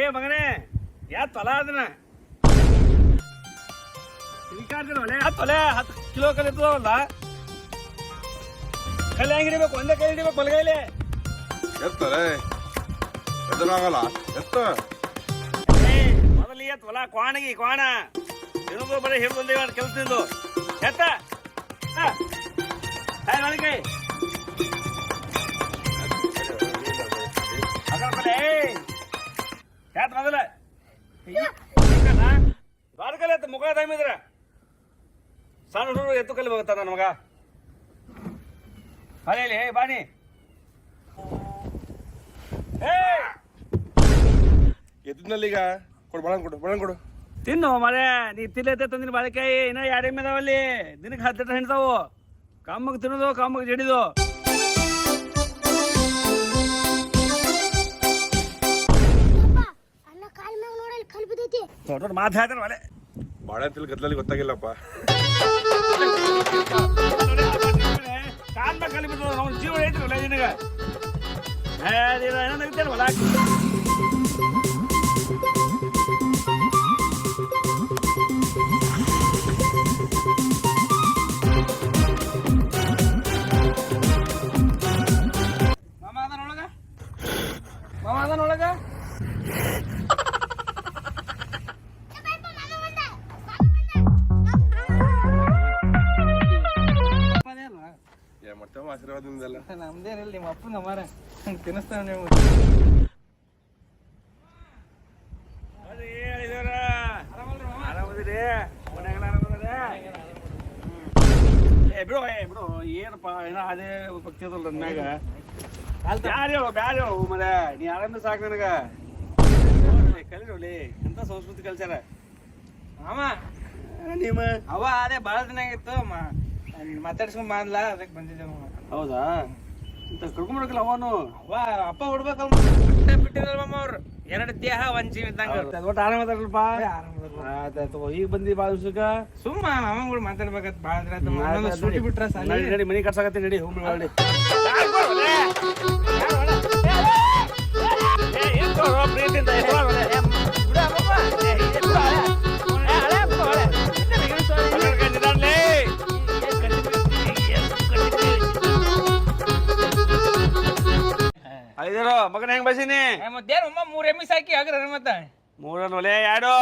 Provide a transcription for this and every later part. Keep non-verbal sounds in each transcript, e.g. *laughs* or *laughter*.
ಏ ಮಗನೇ ಯಾ ತೊಲ ಅದನ್ನ? ಒಲೆ ಯಾ ತೊಲೆ ಹತ್ತು ಕಿಲೋ ಕಲಿತದವಲ್ಲ ಕಲ್ಲು ಹೆಂಗ್ ಹಿಡಿಬೇಕು? ಒಂದೇ ಕೈ ಹಿಡಿಬೇಕು ಬಲಗೈಲಿ? ಎದುರಾಗಲ್ಲ ಎತ್ತ. ಏ ಮೊದಲು ಎತ್ ಹೊಲ ಕ್ವಾಣಗಿ ಕ್ವಾಣ. ಇರೋದು ಬರೀ ಹಿಡಿದು ಕೆಲಸ ನಿಂದು ಎತ್ತ. ಒಳಗೆ ಯಾತ್ ಮೊದಲ ಬಾರ್ಕಲ್ಲ ಎತ್ತ ಮುಖ ತಮ್ಮಿದ್ರ ಸಣ್ಣ ಹುಡುಗರು ಎತ್ತು ಕಲ್ಲಿ ಹೋಗುತ್ತಾರ ನನ್ನ ಮಗ? ಅಲ್ಲೇ ಬಾಣಿ ಏಯ್ ಎದ್ದಿನಲ್ಲಿ ಈಗ ಕೊಡು ಬಣ ಕೊಡು ಬಣ ಕೊಡು. ತಿನ್ನು ಮರೆ ನೀ ತಿಲ್ಲೈತೆ ತಂದಿನ ಬಾಳೆಕಾಯಿ ಇನ್ನ ಎರಡು ಎಮ್ಮೆ ಅದಾವಲ್ಲಿ? ದಿನಕ್ಕೆ ಹತ್ತು ಹಿಂಡ್ತಾವು ಕಮ್ಮಗ್ ತಿನ್ನೋದು ಕಮ್ಮಗ್ ಜಡಿದು. ದೊಡ್ಡ ದೊಡ್ಡ ಮಾತು ಹೇಳ್ತಾರೆ ಮಳೆ ಬಾಳೆ ಅಂತಲ್ಲಿ ಗದ್ದಲಲ್ಲಿ ಗೊತ್ತಾಗಿಲ್ಲಪ್ಪ. ಕಾಲ್ ಕಲಿ ಬಿದ್ದು ಅವ್ನ ಜೀವ ಐತ್ರಲ್ಲ ನಿನಗ. ಏನೋ ನಗ್ತೇನೆ ಹೊಲ ಮಾಮ ಅದನ್ನ ಒಳಗ ಮಾಮ ಅದನ್ನ ಒಳಗ ಆಶೀರ್ವಾದದಿಂದಲ್ಲ. ನಮ್ದೇನಿಲ್ಲ ನಿಮ್ಮ ಅಪ್ಪನ ಮಾರ. ತಿನ್ನಿಸ್ತಾನೆ ನೀವು ಬಿಡು ಬಿಡು ಏನಪ್ಪ ಏನೋ ಅದೇ ಭಕ್ತಿಯದಲ್ಲ ನನ್ನ ಮ್ಯಾಗ ಬ್ಯಾರೆ ಹೇಳು ಬ್ಯಾರೆ ಹೇಳು ಮರ. ನೀ ಆರಾಮ ಸಾಕು ನನಗ. ಕಲಿರೋಲಿ ಎಂತ ಸಂಸ್ಕೃತಿ ಕಲ್ಚಾರ ಮಾಮ. ನಿಮ್ಮ ಅವ ಅದೇ ಭಾಳ ದಿನ ಆಗಿತ್ತು ಮ- ಮಾತಾಡ್ಸ್ಕೊಂಡ್ ಬಂದ್ಲ ಅದಕ್ಕೆ ಬಂದಿದ್ದೆ ಹೌದಾ ಇಂತ ಕರ್ಕೊಂಡ್ಬಿಡಕಲ್ಲ ಅವನು ಅವ ಅಪ್ಪ ಹುಡ್ಬೇಕಲ್ಲ ಬಿಟ್ಟಿದ್ರಲ್ಲ ಮಾಮ ಅವ್ರು ಎರಡು ದೇಹ ಒಂದ್ ಜೀವ ಇದ್ದಂಗ ಒಟ್ಟು ಆರಾಮದಲ್ಲ. ಆಯ್ತಾಯ್ತು ಈಗ ಬಂದಿ ಬಾಳ ದಿವ್ಸಕ್ಕ ಸುಮ್ಮ ಮಾಮಗಳು ಮಾತಾಡ್ಬೇಕತ್ ಭಾಳ ಅಂದ್ರೆ ಆಯ್ತು. ಮೊನ್ನೆ ಸೂಟಿ ಬಿಟ್ರ. ನಡಿ ನಡಿ ಮನಿ ಕಟ್ಸಾಕತ್ತಿ ನಡಿ ಹೋಗಿ ನೋಡಿ ಐದರ ಮಗನ ಹೆಂಗ್ ಬಸೀನಿ? ಏ, ಮತ್ತೇನ್ ಅಮ್ಮ ಮೂರ್ ಎಮ್ಮಿ ಸಾಕಿ ಹಾಕ್ರ ಮತ್ತ. ಮೂರ ಒಲೆ ಎರಡು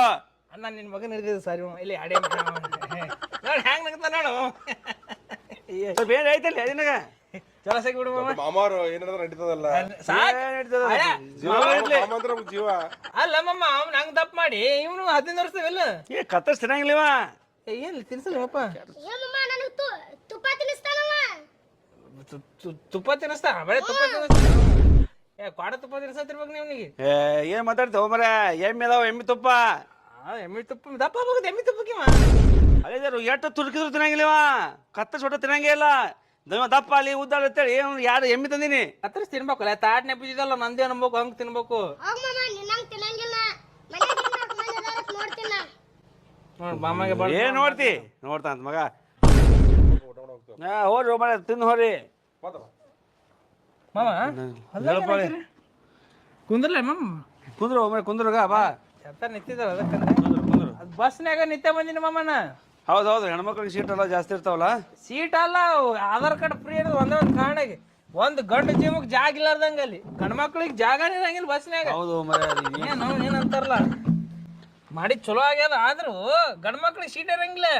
ಅಣ್ಣ ನಿನ್ನ ಮಗನ ಹಿಡಿದಿದ್ದು ಸಾರಿ ಇಲ್ಲಿ ಅಡೆ ನೋಡಿ ಹೆಂಗ್ ನಗತ ನೋಡು ಸ್ವಲ್ಪ ಏನ್ ಐತಲ್ಲ ನಿನಗ? ಚಲೋ ಸಾಕಿ ಬಿಡು ಮಾಮ ಮಾಮಾರು ಏನಾದ್ರೂ ನಡೀತದಲ್ಲ? ಸಾಕ್. ಏನ್ ನಡೀತದ? ಅಣ್ಣ, ಜೀವ ಜೀವ. ಅಲ್ಲ ಮಮ್ಮ ಅವ್ನು ಹಂಗ್ ತಪ್ಪು ಮಾಡಿ ಇವನು ಹದಿನೈದು ವರ್ಷದವೆಲ್ಲ ಏ ಕತ್ತರ್ಸ್ ತಿನ್ನಂಗಿಲ್ಲವ ಏನ್ ತಿನ್ಸಲ್ಲಪ್ಪ ನನಗೆ ತುಪ್ಪ ತಿನ್ನಿಸ್ತಾನವ ತುಪ್ಪ ತಿನ್ನಿಸ್ತಾ ಬರೀ ತುಪ್ಪ ತಿನ್ನಿಸ್ತಾ ಏ ಕ್ವಾಡ ತುಪ್ಪ ತಿನ್ಸತ್ತಿರ್ಬೇಕು ಏ ಏನ್ ಮಾತಾಡ್ತೇವ ಮರ ಎಮ್ಮೆ ಅದಾವ ಎಮ್ಮಿ ತುಪ್ಪ. ಎಮ್ಮಿ ತುಪ್ಪ ದಪ್ಪ ಆಗೋದು ಎಮ್ಮಿ ತುಪ್ಪಕ್ಕೆ ಅದೇ ಎಷ್ಟು ತುರ್ಕಿದ್ರು ತಿನ್ನಂಗಿಲ್ಲವ ಕತ್ತ ಸೊಟ್ಟ ತಿನ್ನಂಗೇ ಇಲ್ಲ. ದೈವ ದಪ್ಪ ಅಲ್ಲಿ ಉದ್ದಾಳ ಅಂತೇಳಿ ಏನು ಯಾರು ಎಮ್ಮಿ ತಂದಿನಿ? ಕತ್ತರಿಸಿ ತಿನ್ಬೇಕಲ್ಲ ತಾಟ್ನೆ ಬಿದ್ದಿದ್ದಲ್ಲ ನಂದೇ ಅನ್ಬೇಕು ಹಂಗ್ ತಿನ್ಬೇಕು. ನೋಡ್ ಮಾಮಗೆ ಬಡ ಏನ್ ನೋಡ್ತಿ? ನೋಡ್ತಾಂತ ಮಗ. ಹಾ ಹೋರಿ ಮರ ತಿನ್ನು ಹೋರಿ. ಮಾಮ? ಅವ್ಳೆ. ಕುಂದ್ರಲ್ಲ ಮಾಮ? ಕುಂದ್ರ ಒಮ್ಮೆ ಕುಂದ್ರಗ ಬಾ. ಎತ್ತ ನಿಂತಿದ್ದಾವ ಅದಕ್ಕೆ ಅದು ಬಸ್ನ್ಯಾಗ ನಿತ್ಯ ಬಂದಿನಿ ಮಾಮನ. ಹೌದು ಹೌದು ಹೆಣ್ಮಕ್ಳಿಗೆ ಸೀಟ್ ಎಲ್ಲ ಜಾಸ್ತಿ ಇರ್ತಾವಲ್ಲ? ಸೀಟ್ ಅಲ್ಲ ಅವು ಆಧಾರ್ ಕಾರ್ಡ್ ಫ್ರೀ ಇರೋದು ಒಂದೇ ಒಂದು ಕಾರಣಕ್ಕೆ. ಒಂದು ಗಂಡು ಜೀವಕ್ಕೆ ಜಾಗ ಇಲ್ಲಾರ್ದಂಗ ಅಲ್ಲಿ. ಗಂಡ್ಮಕ್ಳಿಗೆ ಜಾಗನೇ ಇರಂಗಿಲ್ಲ ಬಸ್ನ್ಯಾಗ ಹೌದು ಮರೆ ಏನು ಅವ್ನು ಏನಂತಾರಲ್ಲ ಮಾಡಿ ಚಲೋ ಆಗ್ಯದ ಆದ್ರೂ ಗಂಡು ಮಕ್ಳಿಗೆ ಸೀಟ್ ಇರಂಗಿಲ್ಲ.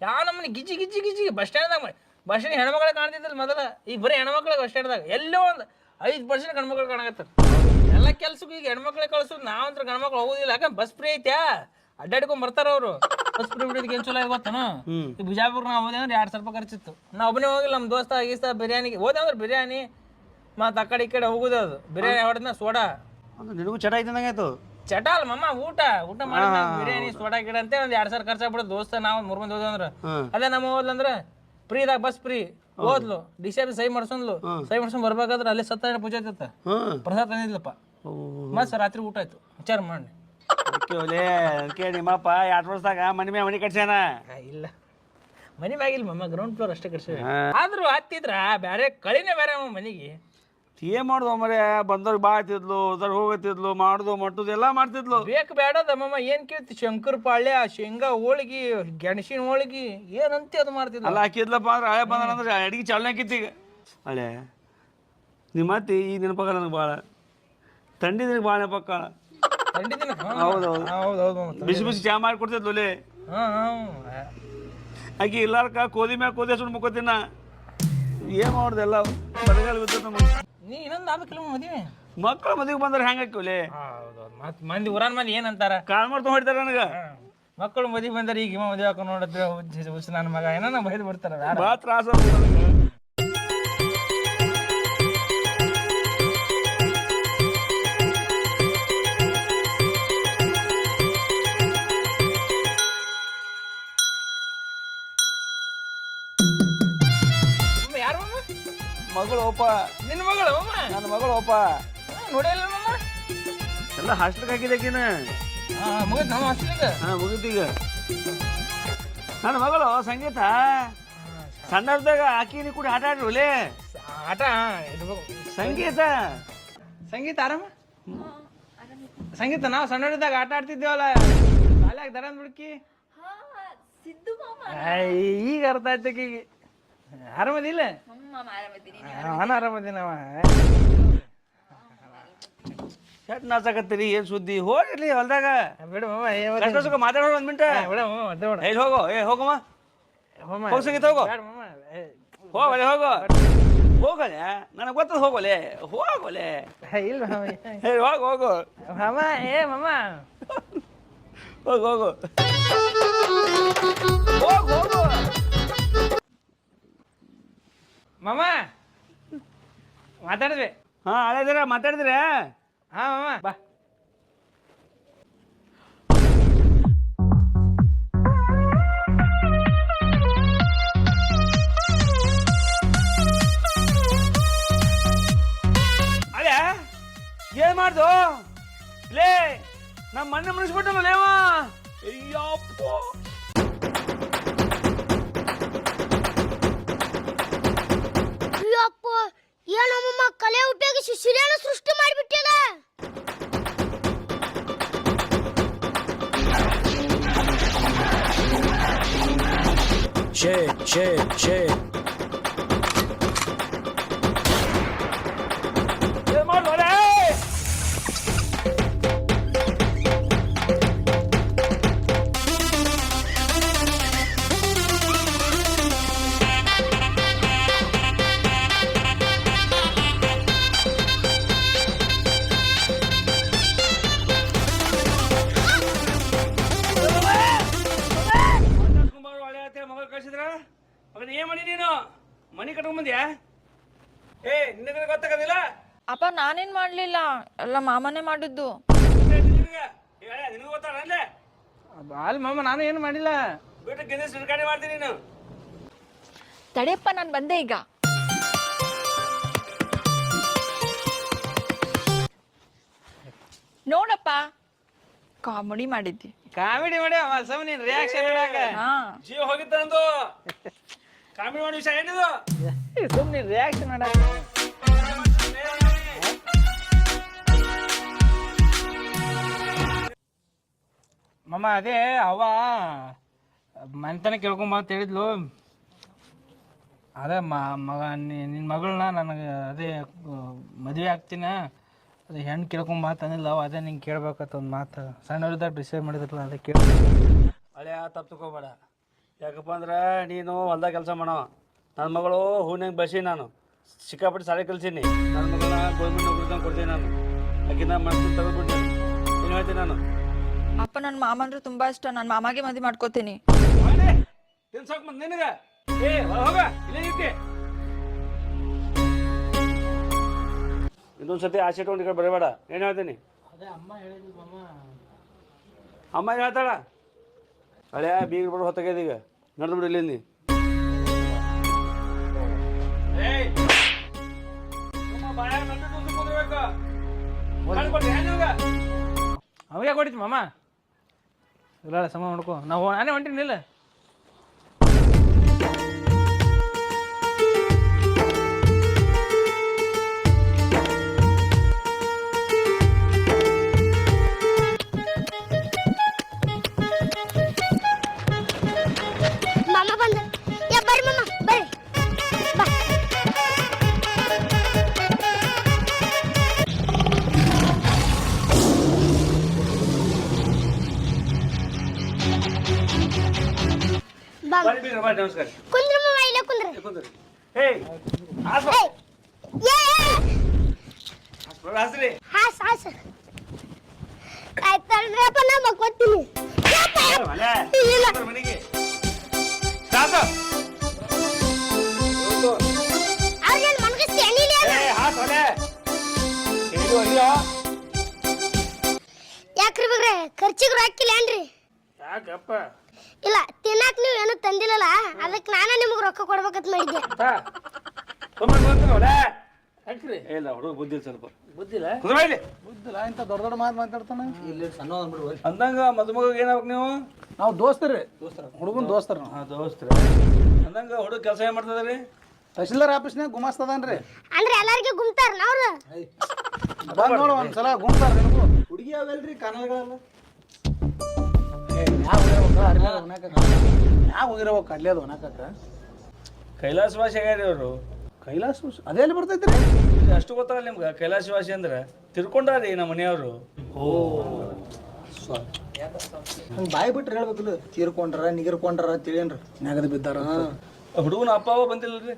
ಯಾವ ನಮ್ಮನೆ ಗಿಜಿ ಗಿಜಿ ಗಿಜಿ ಬಸ್ ಸ್ಟ್ಯಾಂಡ್ದಾಗ ಬಸ್ ಸ್ಟ್ಯಾಂಡ್ ಹೆಣ್ಮಕ್ಳು ಕಾಣ್ತಿದ್ದಿಲ್ಲ ಮೊದಲ. ಈಗ ಬರೀ ಹೆಣ್ಮಕ್ಳಿಗೆ ಬಸ್ ಸ್ಟ್ಯಾಂಡ್ದಾಗ ಎಲ್ಲೋ ಒಂದು ಐದು ಪರ್ಸೆಂಟ್ ಗಂಡ್ಮಕ್ಳು ಕಾಣಕತ್ತಾರ. ಎಲ್ಲ ಕೆಲ್ಸಕ್ಕೂ ಈಗ ಹೆಣ್ಮಕ್ಳಿಗೆ ಕಳ್ಸೋದು ನಾವಂತ್ರ ಗಂಡ್ಮಕ್ಳು ಹೋಗೋದಿಲ್ಲ. ಯಾಕಂದ್ರೆ ಬಸ್ ಫ್ರೀ ಐತ್ಯಾ? ಅಡ್ಡಾಡ್ಕೊಂಡ್ ಬರ್ತಾರ ಅವರು. ಬಸ್ ಫ್ರೀ ಬಿಡೋದಕ್ಕೆ ಏನು ಚಲೋ ಗೊತ್ತನ ಈ ಬಿಜಾಪುರ ನಾವು ಹೋದೆ ಅಂದ್ರೆ ಎರಡು ಸಾವಿರ ರೂಪಾಯಿ ಖರ್ಚಿತ್ತು. ನಾ ಒಬ್ಬನೇ ಹೋಗಿಲ್ಲ ನಮ್ಮ ದೋಸ್ತ ಗೀಸ್ತ ಬಿರಿಯಾನಿಗೆ. ಹೋದೆ ಅಂದ್ರೆ ಬಿರಿಯಾನಿ ಮತ್ತು ಆ ಕಡೆ ಈ ಕಡೆ ಹೋಗುದು ಅದು. ಬಿರಿಯಾನಿ ಹೊಡೆದ್ನ ಸೋಡಾ. ನಿನಗೂ ಚಟ ಇದ್ದಂಗೆ ಆಯ್ತು. ಚಟ ಅಲ್ಲ ಮಮ್ಮ ಊಟ. ಊಟ ಮಾಡಿ ಬಿರಿಯಾನಿ ಸೋಡಾ ಗಿಡ ಅಂತ ಒಂದ್ ಎರಡ್ ಸಾವಿರ ಖರ್ಚಾಗ್ಬಿಡೋದು ದೋಸ್ತ ನಾವು ಮೂರ್ ಮಂದಿ ಹೋದಂದ್ರ. ಅದೇ ನಮ್ಮ ಹೋದ್ಲಂದ್ರ ಫ್ರೀದಾಗ ಬಸ್ ಫ್ರೀ ಹೋದ್ಲು ಡಿಸೇಬಲ್ ಸಹಿ ಮಾಡ್ಸೊಂದ್ಲು ಸಹಿ ಮಾಡ್ಸ್ಕೊಂಡ್ ಬರ್ಬೇಕಾದ್ರೆ ಅಲ್ಲೇ ಸತ್ಯನಾರಾಯಣ ಪೂಜೆ ಆಯ್ತತ್ತ ಹ್ಮ್ ಪ್ರಸಾದ ತಂದಿದ್ಲಪ್ಪ. ಮತ್ ರಾತ್ರಿ ಊಟ ಆಯ್ತು. ವಿಚಾರ ಮಾಡಿ. ಕೇಳಿ ನಿಮ್ಮಪ್ಪ ಎರಡು ವರ್ಷದಾಗ ಮನಿ ಮ್ಯಾಗ ಮನಿ ಕಟ್ಸ್ಯಾನ? ಇಲ್ಲ. ಮನಿ ಮ್ಯಾಗಿಲ್ಲ ಮಮ್ಮ ಗ್ರೌಂಡ್ ಫ್ಲೋರ್ ಅಷ್ಟೇ ಕಟ್ಸೇ. ಆದ್ರೂ ಹತ್ತಿದ್ರ ಬ್ಯಾರೆ ಕಳಿನೇ ಬೇರೆ ಮನಿಗೆ. ಏನ್ ಮಾಡುದು ಮರೆ ಬಂದವ್ರಿಗೆ ಬಾ ಆತಿದ್ಲು ಅದರ ಹೋಗತ್ತಿದ್ಲು ಮಾಡುದು ಮಟ್ಟುದು ಎಲ್ಲ ಮಾಡ್ತಿದ್ಲು. ಬೇಕು ಬೇಡದ ಮಮ್ಮ ಏನ್ ಕೇಳ್ತಿ? ಶಂಕರ್ ಪಾಳ್ಯ ಶೇಂಗಾ ಹೋಳಿಗೆ ಗೆಣಸಿನ ಹೋಳಿಗೆ ಏನಂತೆ ಅದು ಮಾಡ್ತಿದ್ಲು? ಅಲ್ಲ ಹಾಕಿದ್ಲಪ್ಪ ಅಂದ್ರೆ ಹಳೆ ಬಂದ ಅಂದ್ರೆ ಅಡಿಗೆ ಚಾಲನೆ ಹಾಕಿತ್ತು ಈಗ. ಹಳೆ. ನಿಮ್ಮ ಅತ್ತಿ ಈ ನೆನಪಾಗಲ್ಲ ನನಗೆ ಭಾಳ ಥಂಡಿ ದಿನಕ್ಕೆ ಭಾಳ ನೆನಪಾಗ ಹೌದು, ಹೌದು. ಬಿಸಿ ಬಿಸಿ ಚಾ ಮಾಡಿ ಕೊಡ್ತಿದ್ಲು ಲೇ. ಹಾ ಹಾ ಆಕಿ ಇಲ್ಲಾರ್ಕ ಕೋದಿ ಮ್ಯಾಗ ಕೋದಿ ಸುಣ್ಣ ಮುಕ್ಕೋತಿನ ಏನ್ ಮಾಡುದು ಎಲ್ಲ? ಬರಗಾಲ ಬಿದ್ದ ನಮಗೆ ನೀ ಇನ್ನೊಂದು ಆಗ್ಬೇಕಿಲ್ಲ ಮದುವೆ? ಮಕ್ಕಳು ಮದುವೆಗೆ ಬಂದ್ರೆ ಹೆಂಗೆ ಹಾಕಿ ಒಲೆ ಹೌದು ಮತ್ ಮಂದಿ ಊರನ್ ಮಂದಿ ಏನಂತಾರ ಕಾಲ್ ಮಾಡ್ತಾ ಹೊಡಿತಾರ ನನಗೆ. ಮಕ್ಕಳು ಮದುವೆ ಬಂದ್ರೆ ಈಗ ಮದುವೆ ಹಾಕೊಂಡು ನೋಡಿದ್ರೆ ಹುಚ್ಚ ನನ್ನ ಮಗ. ಏನೋ ಬೈದು ಬಿಡ್ತಾರ ಬೇಡ ಭಾಳ ತ್ರಾಸ ಮಗಳು ಒಪ್ಪ. ನಿನ್ನ ಮಗಳು ನನ್ನ ಮಗಳು ಒಪ್ಪ. ನೋಡಿಲ್ಲ ಮಾಮ. ಎಲ್ಲ ಹಾಸ್ಟೆಲ್ಗೆ ಹಾಕಿದಕ್ಕಿನ ಹಾ ಮುಗಿದ್ ನಮ್ಮ ಹಸ್ಲಿಗೆ ಹಾ ಮುಗಿತೀಗ ನನ್ನ ಮಗಳು ಸಂಗೀತ? ಸಣ್ಣದಾಗ ಆಕಿನಿ ಕೂಡ ಆಟ ಆಡ್ರಿ ಲೇ ಆಟ ಸಂಗೀತ? ಸಂಗೀತ ಆರಾಮ? ಸಂಗೀತ ನಾವು ಸಣ್ಣದಾಗ ಆಟ ಆಡ್ತಿದ್ದೇವಲ್ಲ. ಶಾಲ್ಯಾಗ ದರ ಬಿಡ್ಕಿ ಸಿದ್ದು ಮಾಮ. ಈಗ ಅರ್ಥ ಆಯ್ತಕ್ಕೆ ಈಗ ಆರಾಮದಿಲ್ಲ? ನಾನು ಆರಾಮದಿನವ ಕೆಟ್ಟ ನಾಚಾಕತ್ತೀರಿ ಏನ್ ಸುದ್ದಿ? ಹೋಗ್ರಿ ಹೊಲ್ದಾಗ. ಬಿಡು ಮಾಮ ಏ ಕಷ್ಟ ಸುಖ ಮಾತಾಡೋಣ ಒಂದ್ ಮಿನಿಟ್. ಬಿಡು ಮಾಮ ಅದೇ ಬಿಡ. ಎಲ್ಲಿ ಹೋಗೋ? ಏ ಹೋಗಮ್ಮ ಮಾಮ. ಹೋಗ್ ಸಂಗೀತ ಹೋಗೋ ಬೇಡ ಮಾಮ ಏ, ಹೋಗಲೆ ಹೋಗೋ. ಹೋಗಲೆ ನನಗೆ ಗೊತ್ತದ ಹೋಗೋಲೆ ಹೋಗೋಲೆ ಏ, ಇಲ್ಲ ಮಾಮ ಹೇ ಹೋಗು ಹೋಗು. ಮಾಮ ಏ ಮಾಮ. ಹೋಗು ಹೋಗು. ಹೋಗು ಹೋಗು. ಮಾಮ ಮಾತಾಡಿದ್ವಿ ಹಾ ಹಳೆದಿರ ಮಾತಾಡಿದ್ರೆ ಹಾ ಮಾಮ ಬಾ ಅಳೆ ಏನ್ ಮಾಡ್ದು ಲೇ ನಮ್ಮ ಮಣ್ಣು ಮುನಿಸ್ಬಿಟ್ಟಲ್ಲ ಲೇವ ಅಯ್ಯಪ್ಪ ಅಯ್ಯಪ್ಪ ಏನಮ್ಮಮ್ಮ ಕಲೆ ಉಪಯೋಗಿಸಿ ಶಿಲೆನ ಸೃಷ್ಟಿ ಮಾಡಿಬಿಟ್ಟಿಲ್ಲ ಏನ್ ಮಗನ ಏನ್ ಮಾಡಿ ನೀನು? ಮನಿ ಕಟ್ಕೊಂಡ್ ಬಂದ್ಯಾ? ಏ ನಿನಗೆ ಗೊತ್ತಾಗೋದಿಲ್ಲ? ಅಪ್ಪ ನಾನೇನ್ ಮಾಡ್ಲಿಲ್ಲ. ಎಲ್ಲ ಮಾಮನೇ ಮಾಡಿದ್ದು. ನಿನಗೆ. ಗೊತ್ತಾಗ ಅಲ್ಲೇ ಬಾಲ್ ಮಾಮ ನಾನು ಏನು ಮಾಡಿಲ್ಲ. ಬಿಟ್ಟು ಗಿನ್ನಿಸ್ ರೆಕಾರ್ಡಿ ಮಾಡ್ತೀನಿ ನೀನು. ತಡೆಯಪ್ಪ ನಾನು ಬಂದೆ ಈಗ. ನೋಡಪ್ಪ. ಕಾಮಿಡಿ ಮಾಡಿದ್ದಿ. ಕಾಮಿಡಿ ಮಾಡಿ ಸಮ ನೀನ್ ರಿಯಾಕ್ಷನ್ ಇಡಾಕ ಹಾ. ಜೀವ ಹೋಗಿತ್ತ ನಂದು. *laughs* ಕಾಮಿಡಿ ಮಾಡೋ ವಿಷಯ ಏನಿದು ಸುಮ್ ನೀನ್ ರಿಯಾಕ್ಷನ್ ಮಾಡಾಕ ಮಮ್ಮ ಅದೇ ಅವ ಮನೆತನ ಕೇಳ್ಕೊಂಬ ಅಂತ ಹೇಳಿದ್ಲು ಅದೇ ಮ ಮಗ ನಿನ್ನ ಮಗಳನ್ನ ನನಗೆ ಅದೇ ಮದುವೆ ಆಗ್ತೀನ ಅದೇ ಹೆಣ್ಣು ಕೇಳ್ಕೊಂಬ ಅಂತ ಅಂದಿಲ್ಲ ಅವ ಅದೇ ನಿಂಗೆ ಕೇಳ್ಬೇಕಂತ ಒಂದು ಮಾತು ಸಣ್ಣವ್ರದಾಗ ಡಿಸೈಡ್ ಮಾಡಿದ್ರಲ್ಲ ಅದೇ ಕೇಳ ಹಳೆ ತಪ್ಪು ತಗೋಬೇಡ ಯಾಕಪ್ಪ ಅಂದ್ರೆ ನೀನು ಹೊಲ್ದಾಗ ಕೆಲಸ ಮಾಡೋ. ನನ್ನ ಮಗಳು ಹೂನ್ಯಾಗ ಬಸಿ ನಾನು. ಸಿಕ್ಕಾಪಟ್ಟು ಸಾಲಿ ಕಲ್ಸೀನಿ. ನನ್ನ ಮಗಳ ಗೌರ್ಮೆಂಟ್ ನೌಕರಿ ಕೊಡ್ತೀನಿ ನಾನು. ಆಕಿನ ಮನಸ್ಸು ತೆಗೆದ್ಬಿಟ್ಟು ಏನು ಹೇಳ್ತೀನಿ ನಾನು. ಅಪ್ಪ ನನ್ನ ಮಾಮ ಅಂದ್ರೆ ತುಂಬಾ ಇಷ್ಟ. ನನ್ನ ಮಾಮಾಗೆ ಮದುವೆ ಮಾಡ್ಕೋತೀನಿ. ತಿನ್ಸಕ್ ಬಂದ್ ನಿನಗೆ. ಏ ಹೊರ ಹೋಗ. ಇಲ್ಲೇ ಆಸೆ ಇಟ್ಕೊಂಡು ಈ ಕಡೆ ಬರಬೇಡ. ಏನು ಹೇಳ್ತೀನಿ? ಅಮ್ಮ ಏನ್ ಹೇಳ್ತಾಳ? ಹಳೆಯ ಬೀಗ ಬರೋ ಹೊತ್ತಾಗ್ಯದ ಈಗ. ನಡೆದು ಬಿಡಲಿ ಇಲ್ಲಿ ಅವಾಗ ಕೊಡಿತು ಮಾಮ. ಇಲ್ಲ ಸಮ ಮಾಡ್ಕೊ. ನಾವು ನಾನೇ ಹೊಂಟಿನಿ ನಮಸ್ಕಾರ. ಕುಂದ್ರ ಮಾವ ಇಲ್ಲೇ ಕುಂದ್ರ. ಏ, ಕುಂದ್ರಿ. ಏಯ್ ಹಾಸ್ ಏ, ಹಾಸ್ರಿ. ಹಾಸ್ ಹಾಸ್. ಆಯ್ತಲ್ರಿಯಪ್ಪ ನಾ ಇಲ್ಲ. ಮನೆಗೆ. ಅವ್ರಿಗೇನ್ ಮನ್ಗಿಸ್ತಿ ಹಾಸ್ ಅಯ್ಯೋ. ಯಾಕ್ರಿ ಬಗ್ರೆ ಖರ್ಚಿಗೆ ಹಾಕಿಲ್ಲ ಏನ್ರಿ ಯಾಕಪ್ಪ? ಇಲ್ಲ ತಿನ್ನಕ್ ನೀವು ಏನು ತಂದಿಲ್ಲಲ್ಲ ಅದಕ್ಕೆ ನಾನು ನಿಮ್ಗೆ ರೊಕ್ಕ ಕೊಡ್ಬೇಕಂತ ಮಾಡಿದ್ದೆ. ಇಲ್ಲ ಹುಡುಗ ಬುದ್ಧಿ ಸ್ವಲ್ಪ. ಬುದ್ಧಿಲ್ಲ ಕುಂದ್ರ ಇಲ್ಲಿ. ಬುದ್ಧಿಲ್ಲ ಇಂಥ ದೊಡ್ಡ ದೊಡ್ಡ ಮಾತು ಮಾತಾಡ್ತಾನೆ? ಇಲ್ಲಿ ಸಣ್ಣ ಅಂದ್ಬಿಡು ಅಂದಂಗ ಮದುಮಗ ಏನಾಗ್ಬೇಕು ನೀವು? ನಾವು ದೋಸ್ತರಿ ಹುಡುಗನ್ ದೋಸ್ತರ್ ನಾವು. ಹಾ ದೋಸ್ತ್ರ. ಅಂದಂಗ ಹುಡುಗ ಕೆಲಸ ಏನ್ ಮಾಡ್ತದ್ರಿ ಆಫೀಸ್ನಾಗ ಗುಮಾಸ್ತದಾನ್ರಿ ಅಂದ್ರೆ ಎಲ್ಲಾರ್ಗೂ ಗುಮ್ತಾರ ಅವ್ರು ಬಂದ್ ನೋಡು ಒಂದ್ಸಲ ಗುಮ್ತಾರ ನಿನಗೂ ಹುಡುಗಿ ಅವಲ್ರಿ ಕಾನಲ್ಗಳೆಲ್ಲ? ಯಾವ ಭಾಷೆ ಅರ್ಲಿ ಅದು ಒಣಾಕಕ್ಕ. ಅದು ಕೈಲಾಸವಾಸಿ ಆಗ್ಯಾರಿ ಅವರು. ಕೈಲಾಸ ಅದೆಲ್ಲಿ ಬರ್ತೈತ್ರಿ. ಅಷ್ಟು ಗೊತ್ತಾಗಲ್ಲ ನಿಮ್ಗೆ? ಕೈಲಾಸವಾಸಿ ಅಂದ್ರೆ ತಿರ್ಕೊಂಡಾರಿ ನಮ್ಮ ಮನೆಯವರು. ಹಂಗ ಬಾಯಿ ಬಿಟ್ರೆ ಹೇಳ್ಬೇಕಲ್ಲ ತೀರ್ಕೊಂಡ್ರ ನಿಗಿರ್ಕೊಂಡ್ರ ತಿಳಿಯನ್ರಿ ನೆಗದು ಬಿದ್ದಾರ ಹುಡುಗನ ಅಪ್ಪ ಅವ ಬಂದಿಲ್ಲರಿ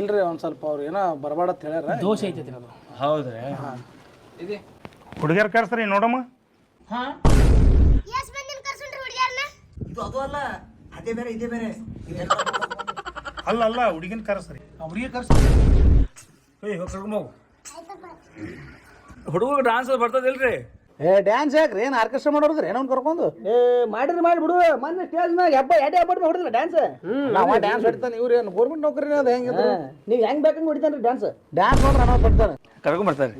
ಇಲ್ರಿ ಒಂದ್ ಸ್ವಲ್ಪ ಅವ್ರು ಏನೋ ಬರಬಾಡ ಅಂತ ಹೇಳ್ಯಾರ. ದೋಷ ಐತೈತಿ ಅದು. ಹೌದ್ರಿ. ಹುಡುಗಿಯರ್ ಕರ್ಸ್ರಿ ನೋಡಮ್ಮ. ಹಾಂ. ಇದು ಅದು ಅಲ್ಲ ಅದೇ ಬೇರೆ ಇದೇ ಬೇರೆ. ಅಲ್ಲ ಅಲ್ಲ ಹುಡುಗಿನ ಕರ್ಸ್ರಿ. ಅವ್ರಿಗೆ ಕರ್ಸ ಏಯ್ ಕರ್ಕೊಂಬೋಗು ಹುಡುಗ ಡಾನ್ಸ್ ಬರ್ತದಿಲ್ರಿ? ಏ ಡ್ಯಾನ್ಸ್ ಯಾಕ್ರಿ? ಏನು ಆರ್ಕೆಸ್ಟ್ರಾ ಮಾಡೋದ್ರಿ ಏನೋ ಕರ್ಕೊಂಡು? ಏ ಮಾಡಿರಿ ಮಾಡಿ ಬಿಡು. ಮೊನ್ನೆ ಸ್ಟೇಜ್ ಮ್ಯಾಗ ಹಬ್ಬ ಎಡೆ ಹಬ್ಬ ಹೊಡಿದ್ರ ಡ್ಯಾನ್ಸ್ ನಾವ ಡ್ಯಾನ್ಸ್ ಹೊಡಿತಾನೆ. ಇವ್ರು ಏನು ಗೌರ್ಮೆಂಟ್ ನೌಕರಿ ಅದ ಹೆಂಗಿದ್ರು? ಹೆಂಗೆ ಹೆಂಗ್ ಬೇಕಂಗ್ ಹೊಡಿತಾನ್ರಿ ಡ್ಯಾನ್ಸ್ ಡ್ಯಾನ್ಸ್ ನೋಡ್ರಿ ಅನ್ನೋ ಬರ್ತಾನೆ ಕರ್ಕೊಂಡ್ ಬರ್ತಾರೆ.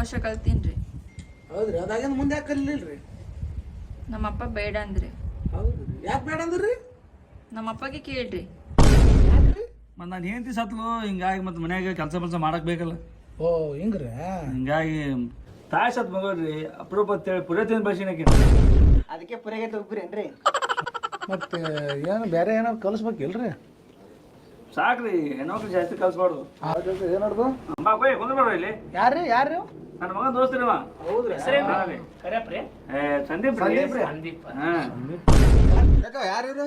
ವರ್ಷ ಕಲ್ತೀನಿ ರೀ ಹೌದ್ರಿ ಅದಾಗಿಂದ ಮುಂದೆ ಯಾಕೆ ಕಲಿಲಿಲ್ರಿ? ನಮ್ಮಪ್ಪ ಬೇಡ ಅಂದ್ರಿ. ಹೌದ್ರಿ ಯಾಕೆ ಬೇಡ ಅಂದ್ರಿ? ನಮ್ಮಪ್ಪಗೆ ಕೇಳ್ರಿ. ಮತ್ತು ನಾನು ಹೆಂಡತಿ ಸತ್ಲು ಹಿಂಗಾಗಿ ಮತ್ತೆ ಮನ್ಯಾಗ ಕೆಲಸ ಕೆಲಸ ಮಾಡಕ್ ಬೇಕಲ್ಲ. ಓ ಹಿಂಗ್ರಿ? ಹಿಂಗಾಗಿ ತಾಯಿ ಸತ್ ಮಗಳ್ರಿ ಅಪರೂಪ ಅಂತೇಳಿ ಪುರಾತಿನ ಬಸಿನಕ್ಕೆ ಅದಕ್ಕೆ ಪುರೆಗೆ ತಗೋಬ್ರೇನ್ರಿ ಮತ್ತೆ ಏನು ಬೇರೆ ಏನಾರು ಕಲಿಸ್ಬೇಕಿಲ್ರಿ ಸಾಕ್ರಿ ಹೆಣ್ಮಕ್ಳು ಜಾಸ್ತಿ ಕಲ್ಸ್ಬಾರ್ದು. ಏನಾಡ್ದು ಅಂಬಾ ಬೈ ಕುಂದ್ರ ಬರ್ರಿ ಇಲ್ಲಿ. ಯಾರ್ರಿ ಯಾರ್ರಿ ನನ್ನ ಮಗನ ದೋಸ್ತ್ರಿ ಅವ. ಹೌದ್ರಿ. ಹಾ ರೀ. ಕರ್ಯಪ್ರಿ ಏ ಸಂದೀಪ್ ರೀ. ಸಂದೀಪ್ ಹಾ. ಯಾಕ ಯಾರು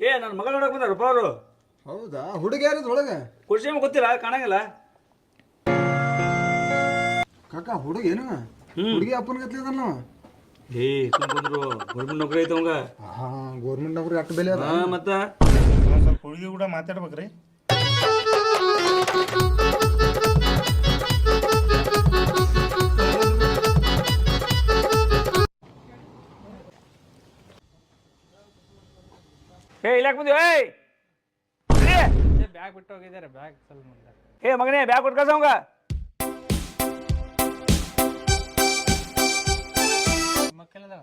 ಏ ನನ್ನ ಮಗಳ ನೋಡಕ್ ಬಂದಾರಪ್ಪ ಅವರು. ಹೌದಾ? ಹುಡುಗ ಯಾರಿದ್ ಒಳಗ? ಕುರ್ಚಿ ಮೇಲೆ ಗೊತ್ತಿಲ್ಲ ಕಾಣಂಗಿಲ್ಲ. ಕಾಕ ಹುಡುಗ ಏನು? ಹುಡುಗಿ ಅಪ್ಪನ ಗತ್ಲೆ ಅದಾನ ಏ ತುಂಬಂದ್ರು ಗೌರ್ಮೆಂಟ್ ನೌಕರಿ ಐತೆ ಅವಂಗ. ಹಾ ಗೌರ್ಮೆಂಟ್ ನೌಕರಿ ಅಟ್ಟು ಬೆಲೆ ಅದ. ಹಾ ಮತ್ತ? ಸ್ವಲ್ಪ ಹುಡುಗಿ ಕೂಡ ಮಾತಾಡ್ಬೇಕ್ರಿ. ಏ ಇಲ್ಲಾಕ್ ಬಂದಿ ಏಯ್. ಬ್ಯಾಗ್ ಬಿಟ್ಟು ಹೋಗಿದ್ದಾರೆ ಬ್ಯಾಗ್ ಸ್ವಲ್ಪ ಮುಂದೆ. ಏ ಮಗನೇ ಬ್ಯಾಗ್ ಕೊಟ್ಟು ಕಳ್ಸವಂಗ ಮಕ್ಕಳದ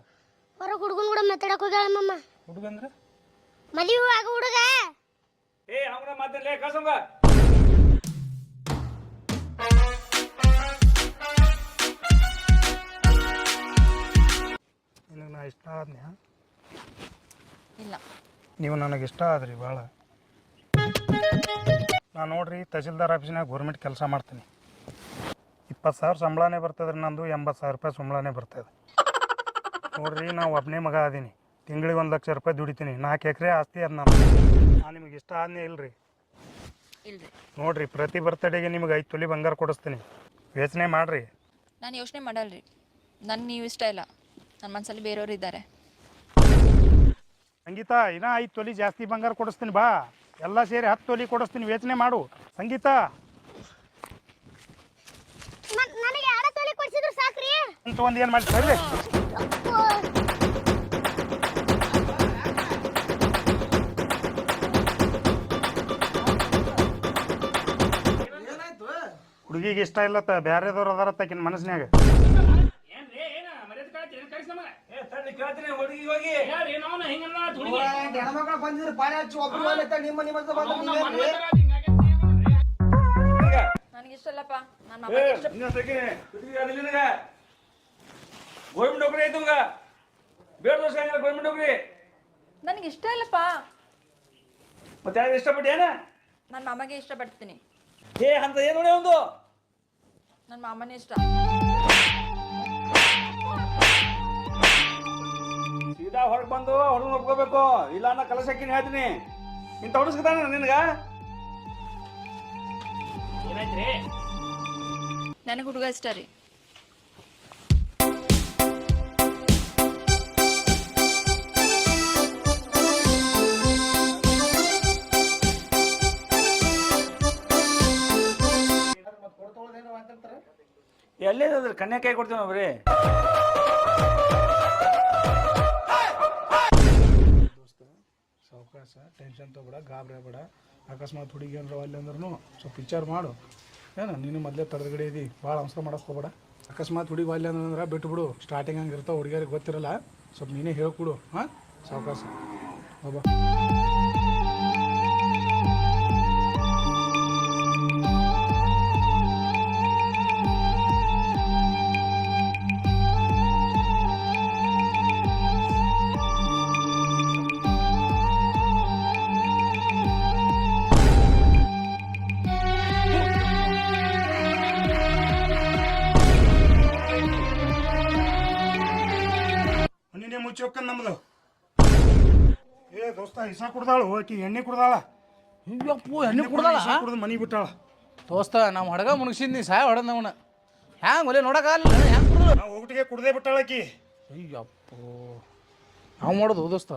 ಹೊರಗೆ ಹುಡುಗನ್ ಕೂಡ ಮಾತಾಡಕ್ ಹೋಗ್ಯಾಳ ಮಮ್ಮ ಹುಡುಗಂದ್ರ ಮದುವೆ ಆಗ ಹುಡುಗ. ಏ ಅವನ ಮಾತಲ್ಲೇ ಕಳ್ಸವಂಗ ಇಲ್ಲ ನಾ ಇಷ್ಟ ಆದ್ನ್ಯಾ? ಇಲ್ಲ. ನೀವು ನನಗೆ ಇಷ್ಟ ಆದ್ರಿ ಭಾಳ. ನಾನು ನೋಡ್ರಿ ತಹಸೀಲ್ದಾರ್ ಆಫೀಸ್ನಾಗ ಗೌರ್ಮೆಂಟ್ ಕೆಲಸ ಮಾಡ್ತೀನಿ. ಇಪ್ಪತ್ತು ಸಾವಿರ ಸಂಬಳನೇ ಬರ್ತದೆ ರೀ ನಂದು ಎಂಬತ್ತು ಸಾವಿರ ರೂಪಾಯಿ ಸಂಬಳನೇ ಬರ್ತದೆ. ನೋಡ್ರಿ ನಾವು ಒಬ್ಬನೇ ಮಗ ಅದೀನಿ. ತಿಂಗಳಿಗೆ ಒಂದು ಲಕ್ಷ ರೂಪಾಯಿ ದುಡಿತೀನಿ. ನಾಲ್ಕು ಎಕರೆ ಆಸ್ತಿ ಅದ ನಾನು ನಾನು ನಿಮಗೆ ಇಷ್ಟ ಆದ್ನೇ ಇಲ್ರಿ. ನೋಡ್ರಿ ಪ್ರತಿ ಬರ್ತಡೇಗೆ ನಿಮಗೆ ಐದು ತೊಲಿ ಬಂಗಾರ ಕೊಡಿಸ್ತೀನಿ. ಯೋಚನೆ ಮಾಡ್ರಿ. ನಾನು ಯೋಚನೆ ಮಾಡಲ್ರಿ. ನನ್ ನೀವು ಇಷ್ಟ ಇಲ್ಲ. ನನ್ನ ಮನಸ್ಸಲ್ಲಿ ಬೇರೆಯವರು ಇದ್ದಾರೆ. ಸಂಗೀತ ಇನ್ನ ಐದು ತೊಲಿ ಜಾಸ್ತಿ ಬಂಗಾರ ಕೊಡಿಸ್ತೀನಿ ಬಾ. ಎಲ್ಲ ಸೇರಿ ಹತ್ತು ತೊಲಿ ಕೊಡಿಸ್ತೀನಿ ಯೋಚನೆ ಮಾಡು. ಸಂಗೀತ. ನನಗೆ ಯಾರ ತೊಲೆ ಕೊಡ್ಸಿದ್ರು ಸಾಕ್ರಿ? ಅಂತ ಒಂದು ಏನು ಮಾಡಿ ಸರಿ ಹುಡುಗಿಗೆ ಇಷ್ಟ ಇಲ್ಲತ್ತ ಬ್ಯಾರೆದವ್ರು ಅದಾರ ತಕಿನ ಮನಸ್ನ್ಯಾಗ ಏನ್ರಿ ಏನ ಮರ್ಯಾದೆ ಕಾಯ್ತಿ ಏನ್ ಕಳ್ಸಿ ನಮಗ ಏ ತಡ್ರಿ ಕೇಳ್ತೀನಿ ಹುಡುಗಿ ಹೋಗಿ. ಹೆಣ್ಮಕ್ಳು ಬಂದಿದ್ರೆ ಪಾಳೆ ಹಚ್ಚಿ ಒಬ್ರು ನಿಮ್ಮ? ಇಷ್ಟ. ಇಲ್ಲಪ್ಪ ನನ್ನ ಗೋರ್ಮೆಂಟ್ ನೌಕರಿ ಐತಿ ಬೇಡ ಗೋರ್ಮೆಂಟ್ ನೌಕರಿ ನನಗೆ ಇಷ್ಟ ಇಲ್ಲಪ್ಪ. ಮತ್ತೆ ಯಾರು ಇಷ್ಟಪಟ್ಟು ಏನ? ನನ್ನ ಮಾಮಗೆ ಇಷ್ಟಪಡ್ತೀನಿ. ಏ ಅಂತ ಏನು ನೋಡಿ ಒಂದು? ನನ್ನ ಮಾಮನೇ ಇಷ್ಟ. ಹೊರಗೆ ಬಂದು ಹೊರಗೆ ಒಪ್ಕೋಬೇಕು. ಇಲ್ಲ ಅನ್ನ ಕಲಸ ಹಾಕಿನಿ ಹೇಳ್ತೀನಿ ಇಂತ ಹೊಡಿಸ್ಕತಾನ ನಿನಗ? ಏನಾಯ್ತ್ರಿ? ನನಗೆ ಹುಡುಗ ಇಷ್ಟ ರೀ. ಎಲ್ಲಿ ಕನ್ಯಾ ಕೈ ಕೊಡ್ತೀವಿ ನಾವು ಬರೀ? ಸಾವಕಾಶ ಟೆನ್ಷನ್ ತಗೋಬೇಡ, ಗಾಬರಿ ಆಗಬೇಡ. ಅಕಸ್ಮಾತ್ ಹುಡುಗಿ ಅಂದ್ರೆ ಅಲ್ಲಿ ಅಂದ್ರೂ ಸ್ವಲ್ಪ ವಿಚಾರ ಮಾಡು. ಏನು, ನೀನು ಮೊದಲೇ ತಡೆದಗಡೆ ಇದಿ ಭಾಳ ಅವಸರ ಮಾಡಕ್ಕೆ ಅಕಸ್ಮಾತ್ ಹುಡುಗಿ ಅಲ್ಲಿ ಅಂದ್ರೆ ಬಿಟ್ಟು ಬಿಡು ಸ್ಟಾರ್ಟಿಂಗ್ ಹಂಗೆ ಇರ್ತಾವೆ ಹುಡುಗಿಯರಿಗೆ ಗೊತ್ತಿರಲ್ಲ, ಸ್ವಲ್ಪ ನೀನೇ ಹೇಳ್ಕೊಡು, ಹಾಂ? ಸಾವಕಾಶ ಬಾಬಾ ನಿನ್ನೆ ಮುಚ್ಚಿ ಹೋಗ್ಕನ್ ನಮ್ದು. ಏ ದೋಸ್ತ ಹಿಸ ಕುಡ್ದಾಳು ಆಕಿ ಎಣ್ಣೆ ಕುಡ್ದಾಳ. ಅಯ್ಯಪ್ಪು ಎಣ್ಣೆ ಕುಡ್ದಾಳ? ಕುಡ್ದು ಮನಿ ಬಿಟ್ಟಾಳ. ದೋಸ್ತ ನಾವು ಹಡಗ ಮುಗಿಸಿದ್ನಿ ಸಾಯ ಹೊಡೆದ ಅವನ. ಹ್ಯಾಂಗ ಒಲೆ ನೋಡಕ್ಕಾಗಲ್ಲ ಹ್ಯಾಂಗ ಕುಡ್ದು? ನಾವು ಒಟ್ಟಿಗೆ ಕುಡ್ದೇ ಬಿಟ್ಟಾಳ ಆಕಿ. ಅಯ್ಯಪ್ಪೋ. ನಾವು ಮಾಡೋದು ದೋಸ್ತ?